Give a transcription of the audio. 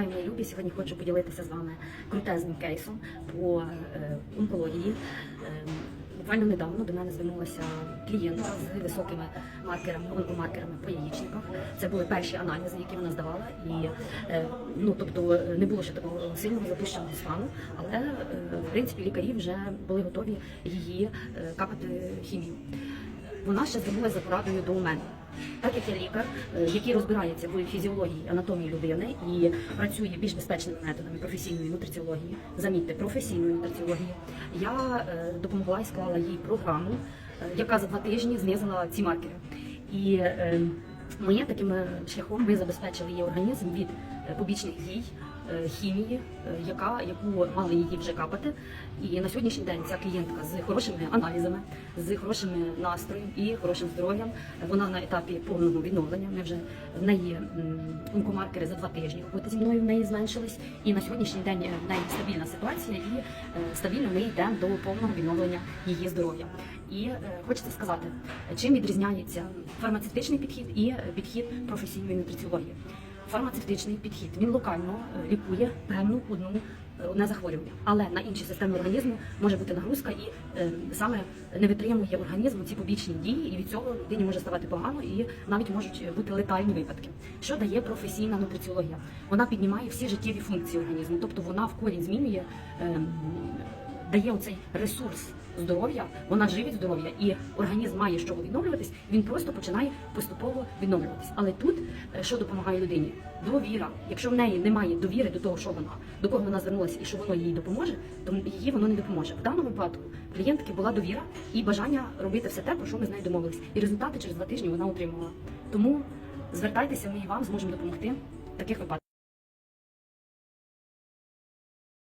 Мої любі, сьогодні хочу поділитися з вами крутезним кейсом по е, онкології. Е, Буквально недавно до мене звернулася клієнтка з високими маркерами, онкомаркерами по яєчниках. Це були перші аналізи, які вона здавала, і е, ну тобто не було ще такого сильного запущеного стану, але в принципі лікарі вже були готові її капати хімію. Вона ще звернулася за порадою до мене. Так як я лікар, е, який розбирається в фізіології, анатомії людини і працює більш безпечними методами професійної нутриціології, замітьте, професійної нутриціології, я е, допомогла і склала їй програму, е, яка за два тижні знизила ці маркери. І ми таким шляхом ми забезпечили її організм від побічних дій, хімії, е, яка, яку мали її вже капати. І на сьогоднішній день ця клієнтка з хорошими аналізами, з хорошим настроєм і хорошим здоров'ям. Вона на етапі повного відновлення. Ми вже в неї онкомаркери за два тижні роботи зі мною в неї зменшились. І на сьогоднішній день е, в неї стабільна ситуація, і е, стабільно ми йдемо до повного відновлення її здоров'я. І е, хочеться сказати, чим відрізняється фармацевтичний підхід і е, підхід професійної нутриціології. Фармацевтичний підхід він локально е, лікує певну одну е, одне захворювання, але на інші системи організму може бути нагрузка і е, саме не витримує організм ці побічні дії, і від цього людині може ставати погано, і навіть можуть бути летальні випадки. Що дає професійна нутриціологія? Вона піднімає всі життєві функції організму, тобто вона в корінь змінює. ем, дає оцей ресурс здоров'я, вона живить здоров'я, і організм має з чого відновлюватись. Він просто починає поступово відновлюватись. Але тут е, що допомагає людині? Довіра. Якщо в неї немає довіри до того, що вона до кого вона звернулася і що воно їй допоможе, то їй воно не допоможе. В даному випадку клієнтки була довіра і бажання робити все те, про що ми з нею домовились. І результати через два тижні вона отримала. Тому звертайтеся, ми і вам зможемо допомогти в таких випадках.